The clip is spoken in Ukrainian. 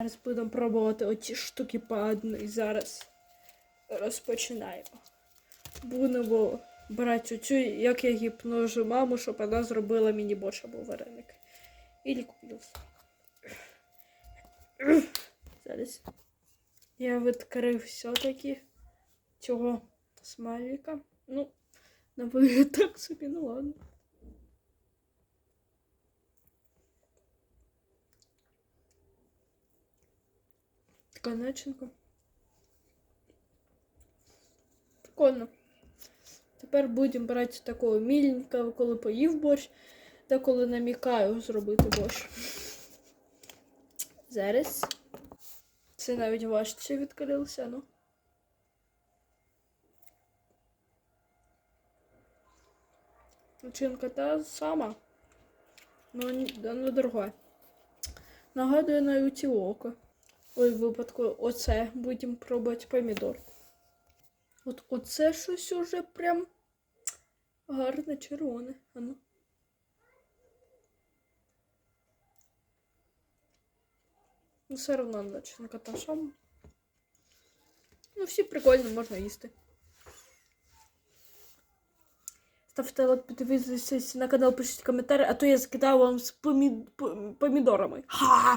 Зараз будемо пробувати оці штуки по одній. Зараз розпочинаємо. Будемо брати оцю, як я гіпножу маму, щоб вона зробила мені борщ або вареник. Ілі куплю. Зараз. Я відкрив все-таки цього смайлика. Ну, на так собі, ну ладно. Така начинка. Прикольно. Тепер будемо брати такого міленького, коли поїв борщ, та коли намікаю зробити борщ. Зараз. Це навіть важче відкрилося, ну. Начинка та сама. Ну, не, дорога. Нагадує навіть і око. Ой, випадку оце будемо пробувати помідор. От оце щось уже прям гарне червоне. А ну. Все одно начинка та сама. Ну, всі прикольно, можна їсти. Ставте лайк, підписуйтесь на канал, пишіть коментарі, а то я закидаю вам з помід... помідорами. Ха!